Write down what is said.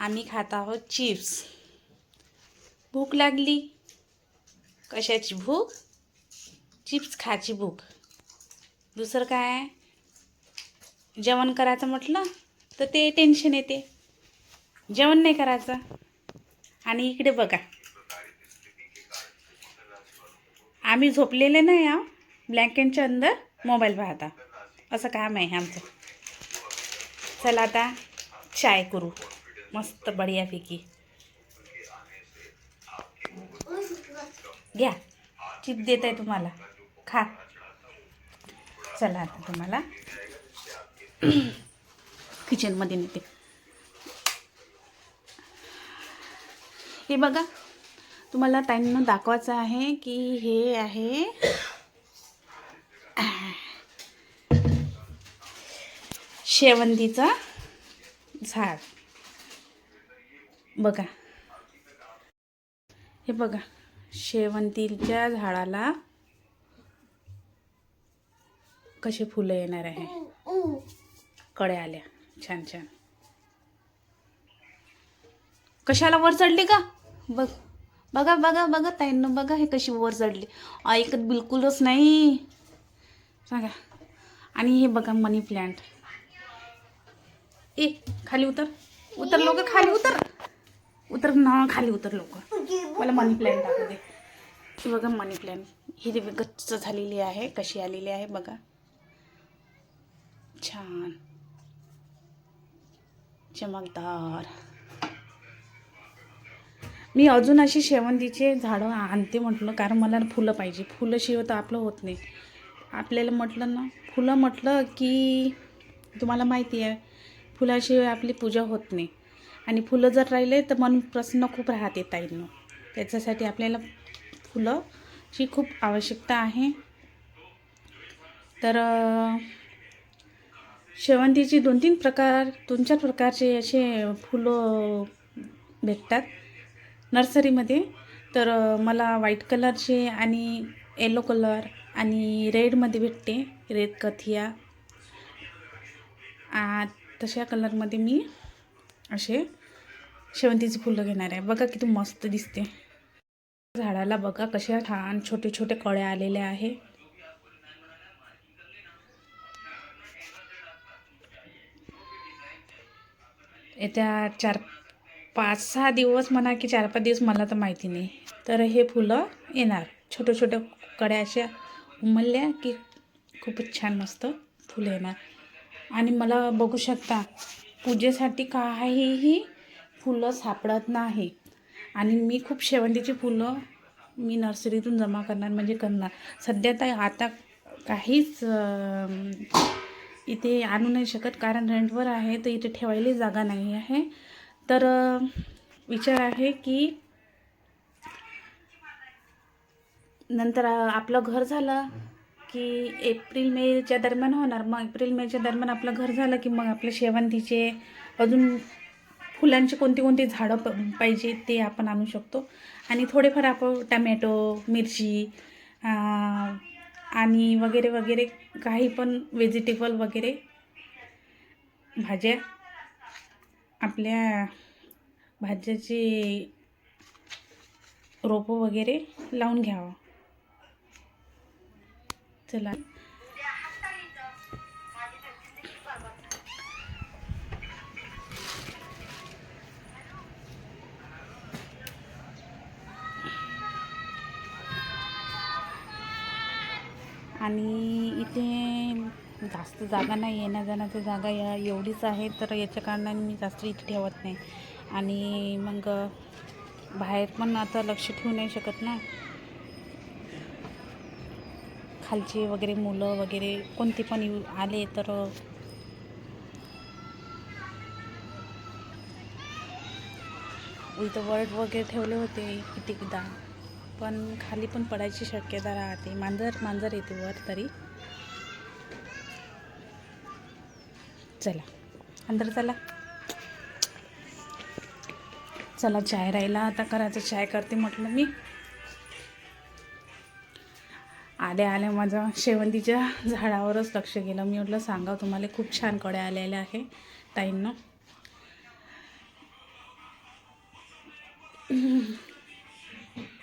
आम्ही खात आहोत चिप्स. भूक लागली? कशाची भूक? चिप्स खायची भूक. दुसरं काय? जेवण करायचं म्हटलं तर ते टेन्शन येते. जेवण नाही करायचं. आणि इकडे बघा. आम्ही झोपलेले नाही हा ब्लँकेटच्या अंदर मोबाईल पाहता. असं काम आहे आमचं. चला आता चाय करू. मस्त बढियापैकी. घ्या. चिप देत आहे तुम्हाला. खा. चला आता तुम्हाला. किचनमध्ये नेते. हे बघा. तुम्हाला ताईंना दाखवायचं आहे की हे आहे. शेवंतीचं झाड. बघा. हे बघा शेवंतीच्या झाडाला कसे फुलं येणार आहे? कळ्या आल्या छान छान. कशाला वर चढली का बघ बघा बघा बघा ताईंनो बघा हे कशी वर चढली. ऐकत बिलकुलच नाही. सांगा. आणि हे बघा मनी प्लांट. ए खाली उतर. उतर लोक खाली उतर. उतर ना खाली उतर लोक मला मनी प्लॅन दाखवू दे. हे बघा मनी प्लॅन ही दिव्य गच्च झालेली आहे कशी आलेली आहे बघा. छान. चमकदार. मी अजून अशी शेवंतीचे झाडं आणते म्हटलं कारण मला फुलं पाहिजे. फुलं शिव तर आपलं होत नाही. आपल्याला म्हटलं ना फुलं म्हटलं की तुम्हाला माहिती आहे फुलाशिवाय आपली पूजा होत नाही. आणि फुलं जर राहिले तर मन प्रसन्न खूप राहते ताईंनो. त्याच्यासाठी आपल्याला फुलंची खूप आवश्यकता आहे. तर शेवंतीचे दोन तीन प्रकार दोन चार प्रकारचे असे फुलं भेटतात नर्सरीमध्ये. तर मला व्हाईट कलरचे आणि येलो कलर आणि रेडमध्ये भेटते रेड कथिया. आ, तशा कलरमध्ये मी असे? शेवंतीची फुलं घेणार. आहे बघा किती मस्त दिसते. झाडाला बघा कशा छान छोटे छोटे कळ्या आलेल्या आहे येत्या चार पाच सहा दिवस म्हणा की चार पाच दिवस मला तर माहिती नाही. तर हे फुलं येणार. छोट्या छोट्या कड्या अशा उमलल्या की खूपच छान मस्त फुलं येणार. आणि मला बघू शकता पूजेसाठी काहीही फुलं सापडत नाही. आणि मी खूप शेवंतीची फुलं मी नर्सरीतून जमा करणार म्हणजे करणार. सध्या तर आता काहीच इथे आणू नाही शकत कारण रेंटवर आहे तर इथे ठेवायला जागा नाही आहे. तर विचार आहे की नंतर आपलं घर झालं की एप्रिल मेच्या दरम्यान होणार. मग एप्रिल मेच्या दरम्यान आपलं घर झालं की मग आपल्या शेवंतीचे अजून फुलांचे कोणते कोणती झाडं प पाहिजे ते आपण आणू शकतो. आणि थोडेफार आपण टमॅटो मिरची आणि वगैरे वगैरे काही पण व्हेजिटेबल वगैरे भाज्या आपल्या भाज्याचे रोपं वगैरे लावून घ्यावं. चला. आणि इथे जास्त जागा नाही येण्या जाण्याची जागा या एवढीच आहे तर याच्या कारणाने मी जास्त इथे ठेवत नाही. आणि मग बाहेर पण आता लक्ष ठेवू नाही शकत ना. खालचे वगैरे मुलं वगैरे कोणते पण येऊ आले तर इथं वर्ड वगैरे ठेवले होते कितीकदा. पण खाली पण पडायची शक्यता राहते. मांजर मांजर येते वर तरी. चला. अंदर चला. चला चाय राहिला. आता करायचं चाय करते म्हटलं मी. आल्या आल्या माझा शेवंतीच्या झाडावरच लक्ष गेलं. मी म्हटलं सांगा तुम्हाला खूप छान कड्या आलेल्या आहे ताईंना.